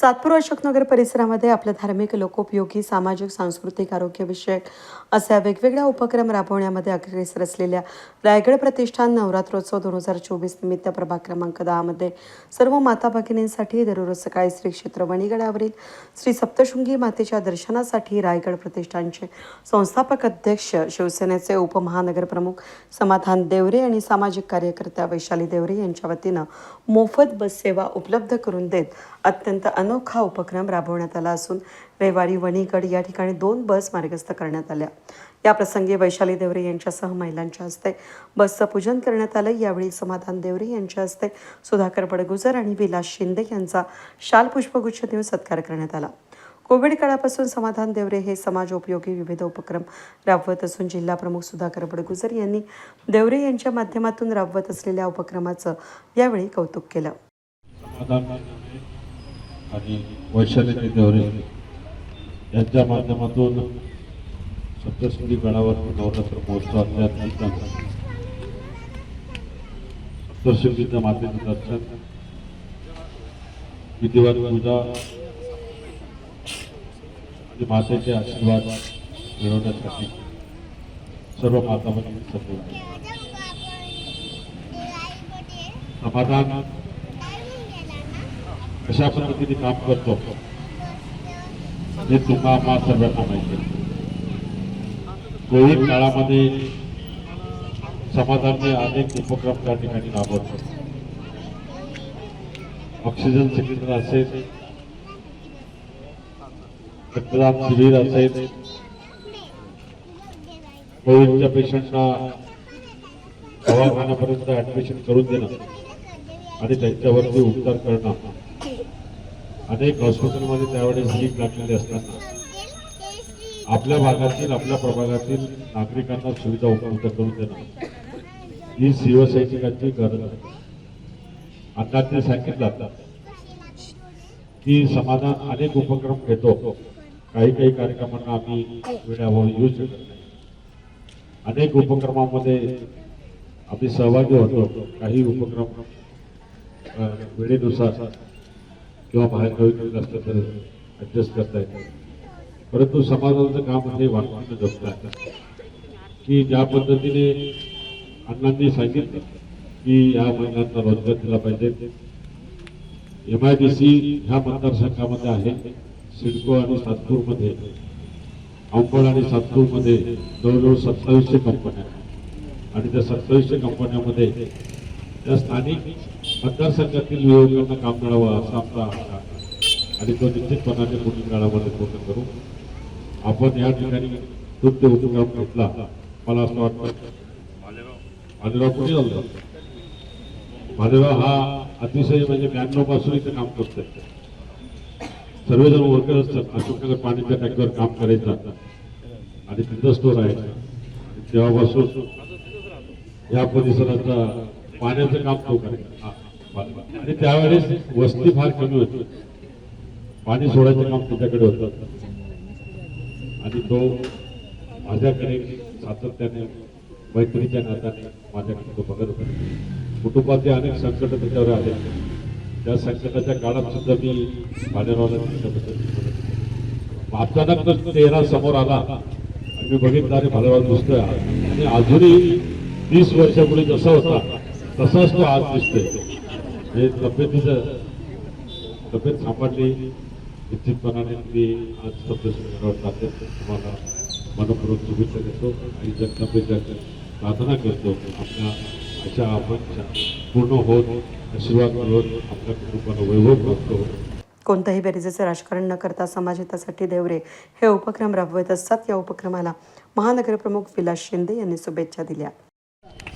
सातपूर अशोकनगर परिसरामध्ये आपल्या धार्मिक लोकोपयोगी सामाजिक सांस्कृतिक आरोग्यविषयक अशा वेगवेगळ्या उपक्रम राबवण्यामध्ये अग्रेसर असलेल्या रायगड प्रतिष्ठान नवरात्रोत्सव दोन हजार चोवीस निमित्त प्रभाग क्रमांक दहामध्ये सर्व माता भगिनींसाठी दररोज सकाळी श्री क्षेत्र वणीगडावरील श्री सप्तशृंगी मातेच्या दर्शनासाठी रायगड प्रतिष्ठानचे संस्थापक अध्यक्ष शिवसेनेचे उपमहानगरप्रमुख समाधान देवरे आणि सामाजिक कार्यकर्त्या वैशाली देवरे यांच्या वतीनं मोफत बस सेवा उपलब्ध करून देत अत्यंत अन अनोखा उपक्रम राबवण्यात आला असून रविवारी वणीगड या ठिकाणी दोन बस मार्गस्थ करण्यात आल्या. या प्रसंगी वैशाली देवरे यांच्यासह महिलांच्या हस्ते बसचं पूजन करण्यात आलं. यावेळी समाधान देवरे यांच्या हस्ते सुधाकर बडगुजर आणि विलास शिंदे यांचा शाल पुष्पगुच्छ देऊन सत्कार करण्यात आला. कोविड काळापासून समाधान देवरे हे समाज उपयोगी विविध उपक्रम राबवत असून जिल्हा प्रमुख सुधाकर बडगुजर यांनी देवरे यांच्या माध्यमातून राबवत असलेल्या उपक्रमाचं यावेळी कौतुक केलं. आणि वैशाली देवरे यांच्या माध्यमातून सप्तसिंधी गडावर नवरात्र महोत्सवाच्या निमित्तानं सप्तसिंधीच्या मातेचं दर्शन विधिवत पूजा आणि मातेचे आशीर्वाद मिळवण्यासाठी सर्व माता भगिनी समाधान कशा पद्धतीने काम करतो हे तुम्हा आम्हा सर्वांना माहिती आहे. कोविड काळामध्ये समाजाने अनेक उपक्रम त्या ठिकाणी राबवतो ऑक्सिजन सिलेंडर असेल रक्तदान शिबिर असेल कोविडच्या पेशंटना दवाखान्यापर्यंत ऍडमिशन करून देणं आणि त्यांच्यावरती उपचार करणं. अनेक हॉस्पिटलमध्ये त्यावेळेस लीक लागलेले असताना आपल्या भागातील आपल्या प्रभागातील नागरिकांना सुविधा उपलब्ध करून देणं. ही शिवसैनिकांची गरज आहे. अण्णांनी सांगितलं. की समाधान अनेक उपक्रम घेतो. काही काही कार्यक्रमांना आम्ही वेळाभावी येऊ हो, शकत नाही. अनेक उपक्रमामध्ये आम्ही सहभागी होतो. काही उपक्रम वेळेनुसार किंवा बाहेर गावी गेलेलं असलं तर ऍडजस्ट करता येतं. परंतु समाजाचं काम म्हणजे हे वाटणं जमत आहे की ज्या पद्धतीने अण्णांनी सांगितलं की या महिलांना रोजगार दिला पाहिजे. एम आय डी सी ह्या मतदारसंघामध्ये आहे. सिडको आणि सातपूरमध्ये. अंबड आणि सातपूरमध्ये जवळजवळ सत्तावीसशे कंपन्या आहेत. आणि त्या सत्तावीसशे कंपन्यामध्ये त्या स्थानिक मतदारसंघातील युवकांना काम मिळावं असा आमचा आशा आणि तो निश्चितपणाने पुढील काळामध्ये पूर्ण करू. आपण या ठिकाणी कृत्य उपक्रम घेतला. मला असं वाटतं. भालेराव कुठे झालं? भालेराव हा अतिशय म्हणजे ब्याण्णवपासून इथे काम करतोय. सर्वजण वर्कर असतात. अशोकनगर पाण्याच्या टँकवर काम करायचं आणि तिथं स्टोर आहे. तेव्हापासून या परिसराचा पाण्याचं काम तो करायचा आणि त्यावेळेस वस्ती फार कमी होती. पाणी सोडायचं काम त्याच्याकडे होतं. आणि तो माझ्याकडे सातत्याने मैत्रीच्या नात्याने माझ्याकडे तो बघत होता. कुटुंबाचे अनेक संकट त्याच्यावर आले. त्या संकटाच्या काळात सुद्धा मी भाडेरावला त्याच्याबद्दल अचानक तो चेहरा समोर आला. आणि मी बघितला अरे भालेराव दिसतोय. आणि अजूनही तीस वर्षापूर्वी जसा होता तसाच तो आज दिसतोय. हे तब्येतीचं तब्येत सांभाळली निश्चितपणाने मी आज सप्तशृंगावर जाते तुम्हाला मनपूर्वक शुभेच्छा देतो आणि जगदंबेच्या प्रार्थना करतो आपल्या अशा आपण पूर्ण होत आशीर्वाद मिळवून आपल्या कुटुंबाला वैभव करतो कोणतंही बेरजेचे राजकारण न करता समाजहितासाठी देवरे हे उपक्रम राबवत असतात. या उपक्रमाला महानगरप्रमुख विलास शिंदे यांनी शुभेच्छा दिल्या.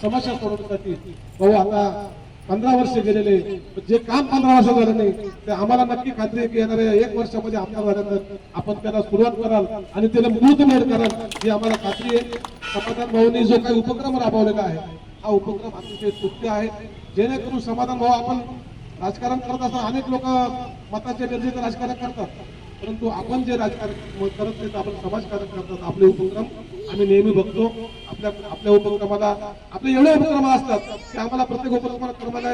समस्या सोडवण्यासाठी भाऊ आता पंधरा वर्ष गेलेले जे काम पंधरा वर्ष झालं नाही ते आम्हाला नक्की खात्री आहे की येणाऱ्या एक वर्षामध्ये आमदार झाल्यानंतर आपण त्याला सुरुवात कराल आणि त्याला मूर्तमेढ कराल ही आम्हाला खात्री आहे. समाधान भाऊनी जो काही उपक्रम राबवलेला आहे हा उपक्रम अतिशय स्तुत्य आहे. जेणेकरून समाधान भाऊ आपण राजकारण करत असताना अनेक लोक मताच्या गरजेचं राजकारण करतात. परंतु आपण जे राजकारण करत नाही तर आपण समाजकारण करतात आपले उपक्रम आम्ही नेहमी बघतो. आपल्या आपल्या उपक्रमाला आपले एवढे उपक्रम असतात की आम्हाला प्रत्येक उपक्रमाला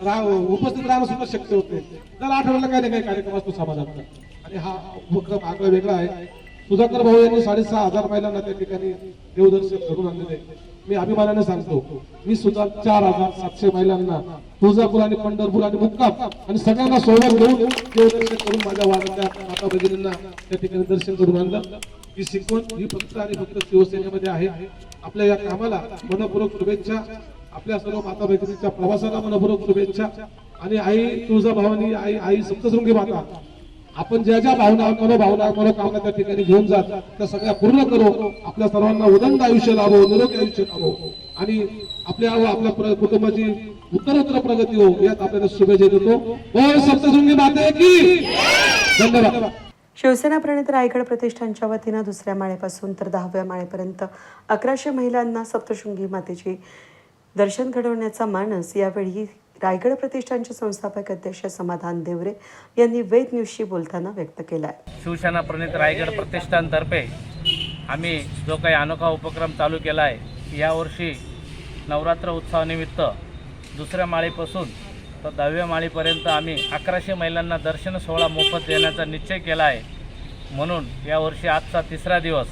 रा- उपस्थित राहणं सुद्धा शक्य होते दर आठवड्याला काही ना काही कार्यक्रम असतो समाजाचा आणि हा उपक्रम आगळा वेगळा आहे. सुधाकर भाऊ यांनी साडेसहा हजार महिलांना त्या ठिकाणी देवदर्शन घडून आणलेले आहे. मी अभिमानाने सांगतो मी सुद्धा चार हजार सातशे महिलांना तुळजापूर आणि पंढरपूर आणि मुक्काम आणि सगळ्यांना सोबत घेऊन देवदर्शन करून माझ्या वाड्याच्या माता भगिनींना त्या ठिकाणी दर्शन करून आणलं. ही शिकवण ही फक्त आणि फक्त शिवसेनेमध्ये आहे. आपल्या या कामाला मनपूर्वक शुभेच्छा. आपल्या सर्व माता भगिनीच्या प्रवासाला मनपूर्वक शुभेच्छा. आणि आई तुळजाभवानी आई आई सप्तशृंगी माता आपण ज्या ज्या भावना मनोभावना मनोकामना त्या ठिकाणी घेऊन जात त्या सगळ्या पूर्ण करू. आपल्या सर्वांना उदंड आयुष्य लाभो निरोगी आयुष्य लाभो. आणि आपल्या व आपल्या कुटुंबाची उत्तरोत्तर प्रगती हो यात आपल्याला शुभेच्छा देतो. सप्तशृंगी माते की! धन्यवाद. शिवसेना प्रणित रायगड प्रतिष्ठानच्या वतीनं दुसऱ्या माळेपासून तर दहाव्या माळेपर्यंत अकराशे महिलांना सप्तशृंगी मातेची दर्शन घडवण्याचा मानस यावेळी रायगड प्रतिष्ठानचे संस्थापक अध्यक्ष समाधान देवरे यांनी वेद न्यूजशी बोलताना व्यक्त केला आहे शिवसेना प्रणित रायगड प्रतिष्ठानतर्फे आम्ही जो काही अनोखा उपक्रम चालू केला आहे यावर्षी नवरात्र उत्सवानिमित्त दुसऱ्या माळीपासून तर दहाव्या माळीपर्यंत आम्ही अकराशे महिलांना दर्शन सोहळा मोफत देण्याचा निश्चय केला आहे म्हणून यावर्षी आजचा तिसरा दिवस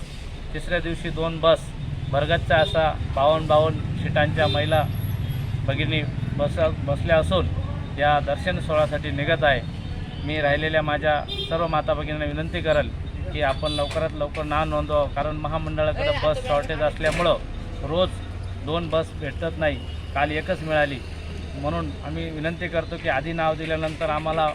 तिसऱ्या दिवशी दोन बस भरगच्चा असा बावन्न बावन्न सीटांच्या महिला भगिनी बस बसल्या असून या दर्शन सोहळ्यासाठी निघत आहे. मी राहिलेल्या माझ्या सर्व माता भगिनींना विनंती करेल की आपण लवकरात लवकर ना नोंदवावं. कारण महामंडळाकडे बस शॉर्टेज असल्यामुळं रोज दोन बस भेटत नाही. काल एकच मिळाली. म्हणून आम्ही विनंती करतो की आधी नाव दिल्यानंतर आम्हाला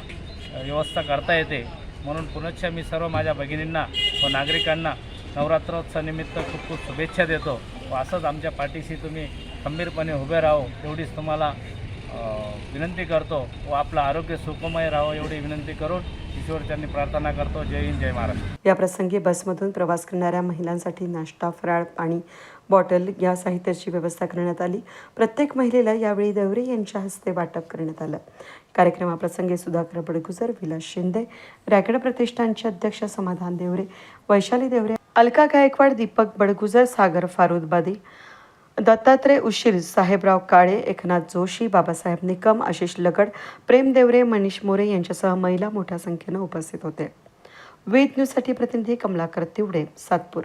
व्यवस्था करता येते. म्हणून पुनश्च मी सर्व माझ्या भगिनींना व नागरिकांना नवरात्रोत्सवानिमित्त खूप खूप शुभेच्छा देतो. व असंच आमच्या पाठीशी तुम्ही खंबीरपणे उभे राहो एवढीच तुम्हाला विनंती करतो. व आपलं आरोग्य सुखमय राहो एवढी विनंती करून ईश्वरच्यांनी प्रार्थना करतो. जय हिंद जय महाराष्ट्र. या प्रसंगी बसमधून प्रवास करणाऱ्या महिलांसाठी नाश्ता फराळ पाणी बॉटल या साहित्याची व्यवस्था करण्यात आली. प्रत्येक महिलेला यावेळी देवरे यांच्या हस्ते वाटप करण्यात आलं. कार्यक्रमाप्रसंगी सुधाकर बडगुजर विलास शिंदे रायगड प्रतिष्ठानचे अध्यक्ष समाधान देवरे वैशाली देवरे अलका गायकवाड दीपक बडगुजर सागर फारुदबादी दत्तात्रय उशीर साहेबराव काळे एकनाथ जोशी बाबासाहेब निकम आशिष लगड प्रेम देवरे मनीष मोरे यांच्यासह महिला मोठ्या संख्येनं उपस्थित होते. वेद न्यूजसाठी प्रतिनिधी कमलाकर तिवडे सातपूर.